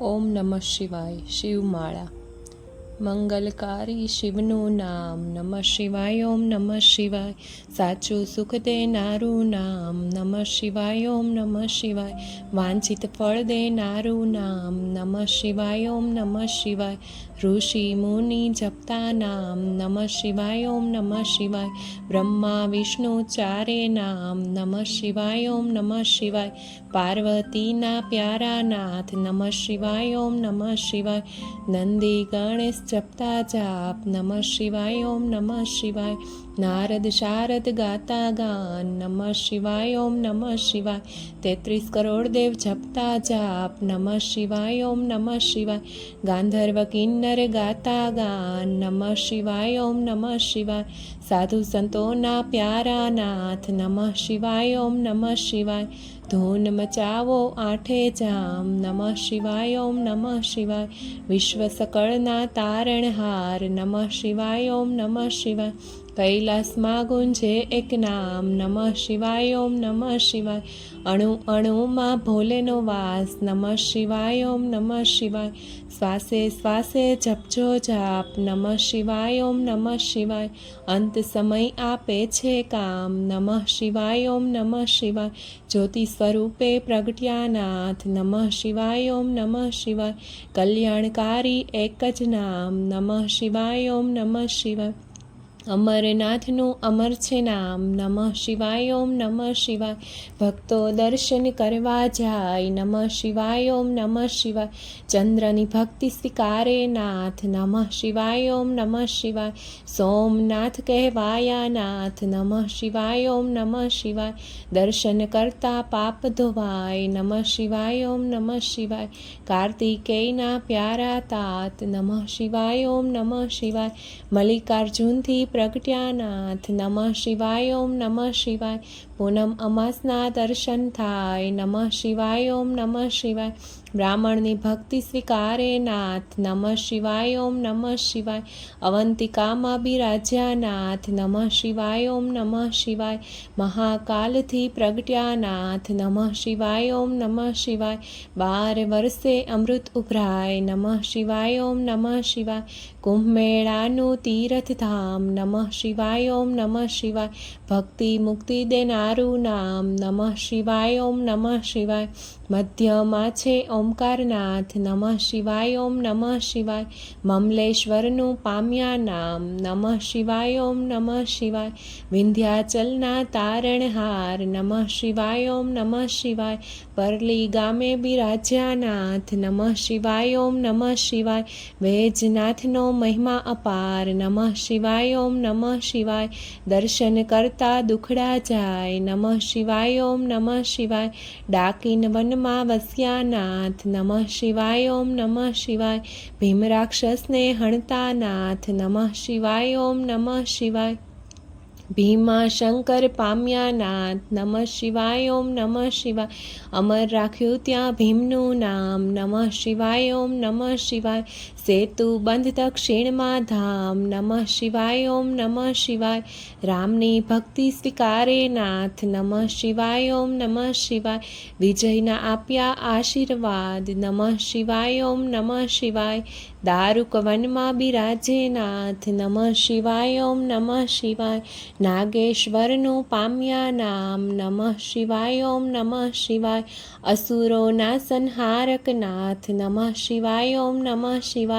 ઓમ નમઃ શિવાય. શિવમાળા મંગલકારી શિવનું નામ, નમઃ શિવાય, ઓમ નમઃ શિવાય. સાચું સુખ દેનારું નામ, નમઃ શિવાય, ઓમ નમઃ શિવાય. વાંછિત ફળ દેનારું નામ, નમઃ શિવાય, ઓમ નમઃ શિવાય. ઋષિ મુનિ જપતા નામ, નમઃ શિવાય, ઓમ નમઃ શિવાય. બ્રહ્મા વિષ્ણુ ચારે નામ, નમઃ શિવાય, ઓમ નમઃ શિવાય. પાર્વતીના પ્યારા નાથ, નમઃ શિવાય, ઓમ નમઃ શિવાય. નંદી ગણેશ જપતા જાપ નમઃ શિવાય ઓમ નમઃ શિવાય નારદ શારદ ગાતા ગાન નમઃ શિવાય ઓમ નમઃ શિવાય તેત્રીસ કરોડ દેવ જપતા જાપ નમઃ શિવાય ઓમ નમઃ શિવાય ગાંધર્વ કિન્નર ગાતા ગાન નમઃ શિવાય ઓમ નમઃ શિવાય સાધુ સંતોના પ્યારા નાથ નમઃ શિવાય ઓમ નમઃ શિવાય ધૂન મચાવો આઠે જામ નમઃ શિવાય ઓમ નમઃ શિવાય વિશ્વ સકળના તારણહાર નમઃ શિવાય ઓમ નમઃ શિવાય કૈલાસમાં ગુંજે એક નામ, નમઃ શિવાય, ઓમ નમઃ શિવાય. અણુ અણુમાં ભોલેનો વાસ, નમઃ શિવાય, ઓમ નમઃ શિવાય. શ્વાસે શ્વાસે જપજો જાપ, નમઃ શિવાય, ઓમ નમઃ શિવાય. અંત સમય આપે છે કામ, નમઃ શિવાય, ઓમ નમઃ શિવાય. જ્યોતિ સ્વરૂપે પ્રગટ્યાનાથ, નમઃ શિવાય, ઓમ નમઃ શિવાય. કલ્યાણકારી એક જ નામ, નમઃ શિવાય, ઓમ નમઃ શિવાય. અમરનાથનું અમર છે નામ, નમઃ શિવાય, ઓમ નમઃ શિવાય. ભક્તો દર્શન કરવા જાય, નમઃ શિવાય, ઓમ નમઃ શિવાય. ચંદ્રની ભક્તિ સ્વીકારે નાથ, નમઃ શિવાય, ઓમ નમઃ શિવાય. સોમનાથ કહેવાયા નાથ, નમઃ શિવાય, ઓમ નમઃ શિવાય. દર્શન કરતા પાપ ધોવાય, નમઃ શિવાય, ઓમ નમઃ શિવાય. કાર્તિકેયના પ્યારા તાત, નમઃ શિવાય, ઓમ નમઃ શિવાય. મલ્લિકાર્જુનથી પ્રગટ્યાનાથ નમઃ શિવાય ઓમ નમઃ શિવાય પૂનમ અમાસના દર્શન થાય નમઃ શિવાય ઓમ નમઃ શિવાય બ્રાહ્મણની ભક્તિ સ્વીકારે નાથ નમઃ શિવાય ઓમ નમઃ શિવાય અવંતિકામાં બિરાજ્યા નાથ નમઃ શિવાય ઓમ નમઃ શિવાય મહાકાલથી પ્રગટ્યા નાથ નમઃ શિવાય ઓમ નમઃ શિવાય બાર વર્ષે અમૃત ઉભરાય નમઃ શિવાય ઓમ નમઃ શિવાય કુંભ મેળાનું તીર્થ ધામ નમઃ શિવાય ઓમ નમઃ શિવાય. ભક્તિ મુક્તિ દેનારું નામ. નમઃ શિવાય ઓમ નમઃ શિવાય. મધ્યમાં છે ઓમકારનાથ નમઃ શિવાય ઓમ નમઃ શિવાય મમલેશ્વરનું પામ્યા નામ નમઃ શિવાય ઓમ નમઃ શિવાય વિંધ્યાચલના તારણહાર નમઃ શિવાય ઓમ નમઃ શિવાય પરલી ગામે બિરાજ્યાનાથ નમઃ શિવાય ઓમ નમઃ શિવાય વૈજનાથનો મહિમા અપાર નમઃ શિવાય ઓમ નમઃ શિવાય દર્શન કરતા દુખડા જાય નમઃ શિવાય ઓમ નમઃ શિવાય ડાકીન વનમાં વસ્યા નાથ નમઃ શિવાય ઓમ નમઃ શિવાય ભીમરાક્ષસને હણતા નાથ નમઃ શિવાય ઓમ નમઃ શિવાય ભીમા શંકર પામ્યા નાથ નમઃ શિવાય ઓમ નમઃ શિવાય અમર રાખ્યું ત્યાં ભીમનું નામ નમઃ શિવાય ઓમ નમઃ શિવાય સેતુ બંધ દક્ષિણમાં ધામ નમઃ શિવાય, ઓમ નમઃ શિવાય. રામની ભક્તિ સ્વીકારે નાથ, નમઃ શિવાય, ઓમ નમઃ શિવાય. વિજયના આપ્યા આશીર્વાદ, નમઃ શિવાય, ઓમ નમઃ શિવાય. દારૂક વનમાં બિરાજે નાથ, નમઃ શિવાય, ઓમ નમઃ શિવાય. નાગેશ્વરનું પામ્યા નામ, નમઃ શિવાય, ઓમ નમઃ શિવાય. અસુરોના સંહારક નાથ, નમઃ શિવાય, ઓમ નમઃ શિવાય.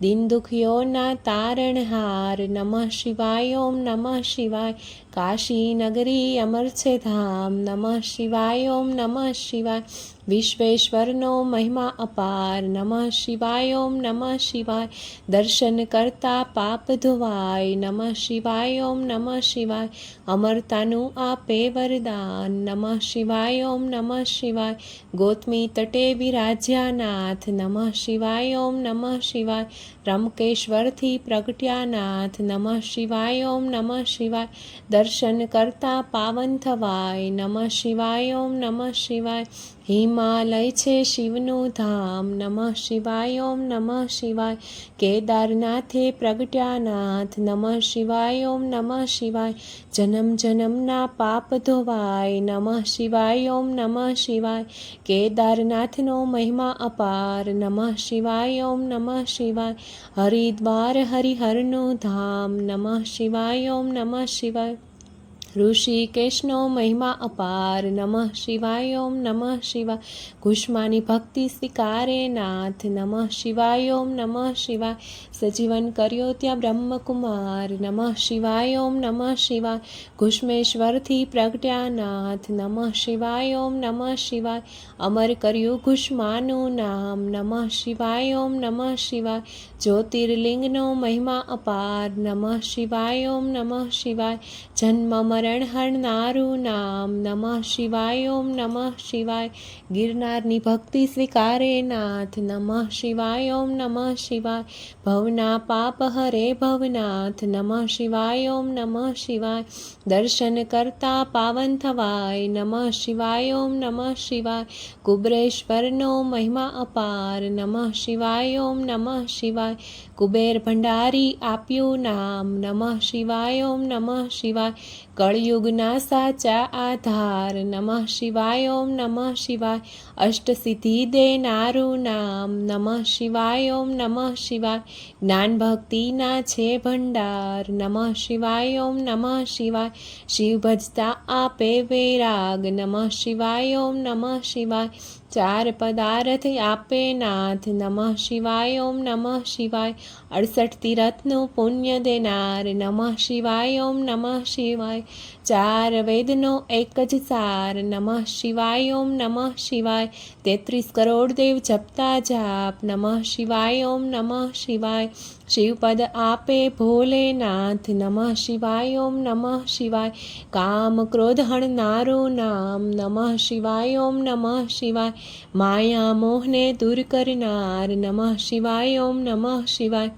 દિન દુખીઓના તારણહાર, નમઃ શિવાય, ઓમ નમઃ શિવાય. કાશી નગરી અમર છે ધામ, નમઃ શિવાય, ઓમ નમઃ શિવાય. વિશ્વેશ્વરનો મહિમા અપાર નમઃ શિવાય ઓમ નમઃ શિવાય દર્શન કરતા પાપ ધોવાય નમઃ શિવાય ઓમ નમઃ શિવાય અમરતાનું આપે વરદાન નમઃ શિવાય ઓમ નમઃ શિવાય ગોતમી તટે વિરાજ્યાનાથ નમઃ શિવાય ઓમ નમઃ શિવાય રમકેશ્વરથી પ્રગટ્યાનાથ. નમઃ શિવાય, ઓમ નમઃ શિવાય. દર્શન કરતા પાવન થવાય. નમઃ શિવાય, ઓમ નમઃ શિવાય. હિમાલય છે શિવનું ધામ. નમઃ શિવાય, ઓમ નમઃ શિવાય. કેદારનાથે પ્રગટ્યાનાથ. નમઃ શિવાય, ઓમ નમઃ શિવાય. જન્મ જન્મના પાપ ધોવાય. નમઃ શિવાય, ઓમ નમઃ શિવાય. કેદારનાથનો મહિમા અપાર. નમઃ શિવાય, ઓમ નમઃ શિવાય. હરિદ્વાર હરિહરનું ધામ, નમઃ શિવાય, ઓમ નમઃ શિવાય. ઋષિકેશનો મહિમા અપાર, નમઃ શિવાય, ઓમ નમઃ શિવાય. કુષ્માની ભક્તિ સ્વીકારે નાથ, નમઃ શિવાય, ઓમ નમઃ શિવાય. સજીવન કર્યો ત્યાં બ્રહ્મકુમાર નમઃ શિવાય ઓમ નમઃ શિવાય ઘુષ્મેશ્વરથી પ્રગટ્યાનાથ નમઃ શિવાય ઓમ નમઃ શિવાય અમર કર્યું ઘુષ્માનું નામ નમઃ શિવાય ઓમ નમઃ શિવાય જ્યોતિર્લિંગનો મહિમા અપાર નમઃ શિવાય ઓમ નમઃ શિવાય જન્મ મરણ હરનારું નામ નમઃ શિવાય ઓમ નમઃ શિવાય ગિરનારની ભક્તિ સ્વીકારે નાથ નમઃ શિવાય ઓમ નમઃ શિવાય ભવના પાપ હરે ભવનાથ. નમઃ શિવાય, ઓમ નમઃ શિવાય. દર્શન કરતા પાવન થવાય. નમઃ શિવાય, ઓમ નમઃ શિવાય. કુબરેશ્વરનો મહિમા અપાર. નમઃ શિવાય, ઓમ નમઃ શિવાય. કુબેર ભંડારી આપ્યું નામ. નમઃ શિવાય, ઓમ નમઃ શિવાય. કળયુગના સાચા આધાર. નમઃ શિવાય, ઓમ નમઃ શિવાય. અષ્ટસિદ્ધિ દેનારું નામ. નમઃ શિવાય, ઓમ નમઃ શિવાય. જ્ઞાન ભક્તિના છે ભંડાર. નમઃ શિવાય, ઓમ નમઃ શિવાય. શિવ ભજતા આપે વૈરાગ. નમઃ શિવાય, ઓમ નમઃ શિવાય. ચાર પદાર્થ આપે નાથ નમઃ શિવાય ઓમ નમઃ શિવાય અડસઠ તીરથનું પુણ્ય દેનાર નમઃ શિવાય ઓમ નમઃ શિવાય ચાર વેદનો એક જ સાર નમઃ શિવાય ઓમ નમઃ શિવાય તેત્રીસ કરોડ દેવ જપતા જાપ નમઃ શિવાય ઓમ નમઃ શિવાય શિવપદ આપે ભોલેનાથ નમઃ શિવાય ઓમ નમઃ શિવાય કામ ક્રોધ હણનારું નામ નમઃ શિવાય ઓમ નમઃ શિવાય માયા મોહને દૂર કરનાર નમઃ શિવાય ઓમ નમઃ શિવાય.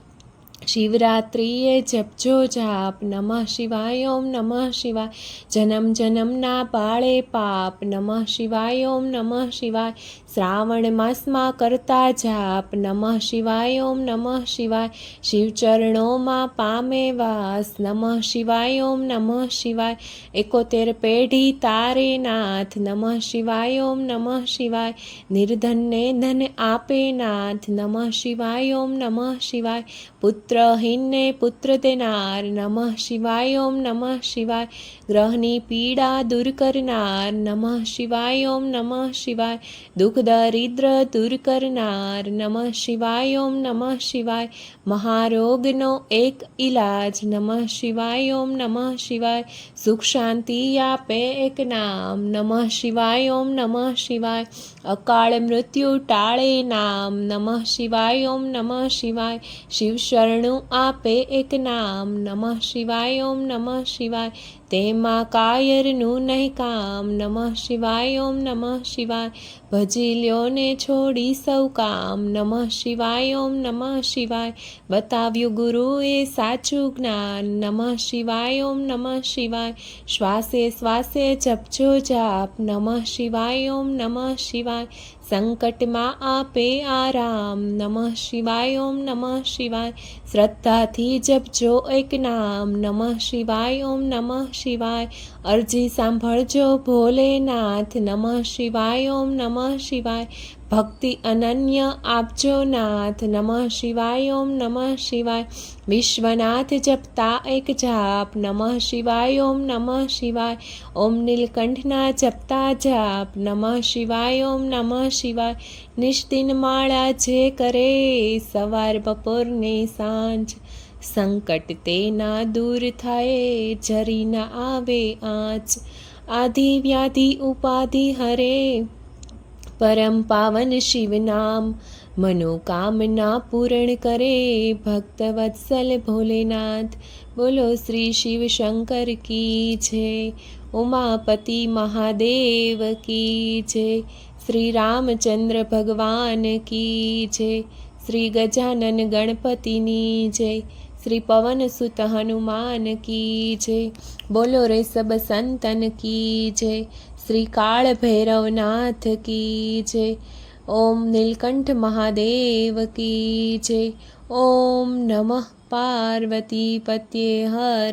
શિવરાત્રિએ જપજો જાપ, નમઃ શિવાય ઓમ નમઃ શિવાય. જન્મ જન્મના બાળે પાપ, નમઃ શિવાય ઓમ નમઃ શિવાય. શ્રાવણ માસમાં કરતા જાપ, નમઃ શિવાય ઓમ નમઃ શિવાય. શિવચરણોમાં પામે વાસ, નમઃ શિવાય ઓમ નમઃ શિવાય. એકોતેર પેઢી તારે નાથ, નમઃ શિવાય ઓમ નમઃ શિવાય. નિર્ધનને ધન આપે નાથ, નમઃ શિવાય ઓમ નમઃ શિવાય. પુત્રહીનને પુત્ર દેનાર નમઃ શિવાય ઓમ નમઃ શિવાય ગ્રહની પીડા દૂર કરનાર નમઃ શિવાય ઓમ નમઃ શિવાય દુઃખ દરિદ્ર દૂર કરનાર નમઃ શિવાય ઓમ નમઃ શિવાય મહારોગનો એક ઈલાજ નમઃ શિવાય ઓમ નમઃ શિવાય સુખ શાંતિ આપે એક નામ નમઃ શિવાય ઓમ નમઃ શિવાય અકાળ મૃત્યુ ટાળે નામ નમઃ શિવાય ઓમ નમઃ શિવાય શિવ શરણું આપે એક નામ. નમઃ શિવાય, ઓમ નમઃ શિવાય. તેમાં કાયરનું નહીં કામ. નમઃ શિવાય, ઓમ નમઃ શિવાય. ભજી લ્યોને છોડી સૌ કામ. નમઃ શિવાય, ઓમ નમઃ શિવાય. બતાવ્યું ગુરુએ સાચું જ્ઞાન. નમઃ શિવાય, ઓમ નમઃ શિવાય. શ્વાસે શ્વાસે જપજો જાપ. નમઃ શિવાય, ઓમ નમઃ શિવાય. સંકટમાં આપે આરામ. નમઃ શિવાય, ઓમ નમઃ શિવાય. શ્રદ્ધાથી જપજો એક નામ. નમઃ શિવાય, ઓમ નમઃ શિવાય. અરજી સાંભળજો ભોલેનાથ. નમઃ શિવાય, ઓમ નમઃ શિવાય. ભક્તિ અનન્ય આપજો નાથ નમઃ શિવાય, ઓમ નમઃ શિવાય. વિશ્વનાથ જપતા એક જાપ, નમઃ શિવાય, ઓમ નમઃ શિવાય. ઓમ નીલકંઠના જપતા જાપ, નમઃ શિવાય, ઓમ નમઃ શિવાય. નિષ્દિન માળા જે કરે સવાર બપોરને સાંજ. સંકટ તેના દૂર થાય જરી ના આવે આંચ. આધિ વ્યાધિ ઉપાધિ હરે. પરમ પાવન શિવ નામ મનોકામના પૂરણ કરે ભક્ત વત્સલ ભોલેનાથ બોલો શ્રી શિવ શંકર કી છે ઉમાપતિ મહાદેવ કી છે શ્રી રામચંદ્ર ભગવાન કી છે શ્રી ગજાનન ગણપતિની જય શ્રી પવન સુત હનુમાન કી જય બોલો રે સબ સંતન કી જય શ્રી કાળ ભૈરવનાથ કી જય. ઓમ નીલકંઠ મહાદેવ કી જય. ઓમ નમઃ પાર્વતી પત્યે હર